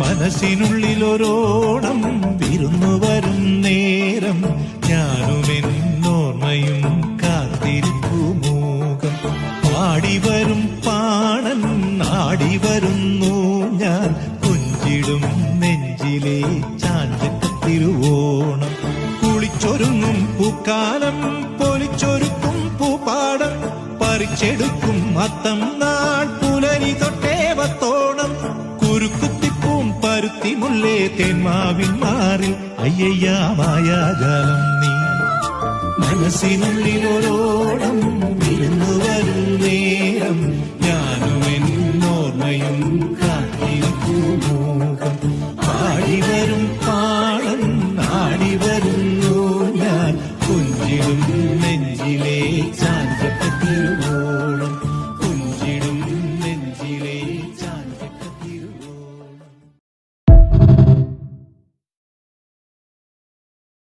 മനസ്സിനുള്ളിലൊരോണം വിരുന്നു വരും നേരം ഞാനും എന്നോർമ്മയും കാത്തിരിപ്പു മൂകം പാടി വരും പാണൻ നാടി വരുന്നു ഞാൻ. കുഞ്ചിടും നെഞ്ചിലെ ചാഞ്ചക്കത്തിരുവോണം കുളിച്ചൊരുങ്ങും പൂക്കാലം പൊലിച്ചൊരുക്കും പൂപ്പാടം പറിച്ചെടുക്കും അത്തം പരുത്തി മുല്ലേ തേന്മാവിൻ മാറിൽ. അയ്യയ്യ മായാജാലം നീ. മനസ്സിനുള്ളിലൊരോടം ഇരുന്നു വരും നേരം. ഞാനും എന്നോർമ്മയും കാത്തിരിക്കുമോകം പാടി വരും പാടം ആടി ഞാൻ. കുഞ്ഞിടും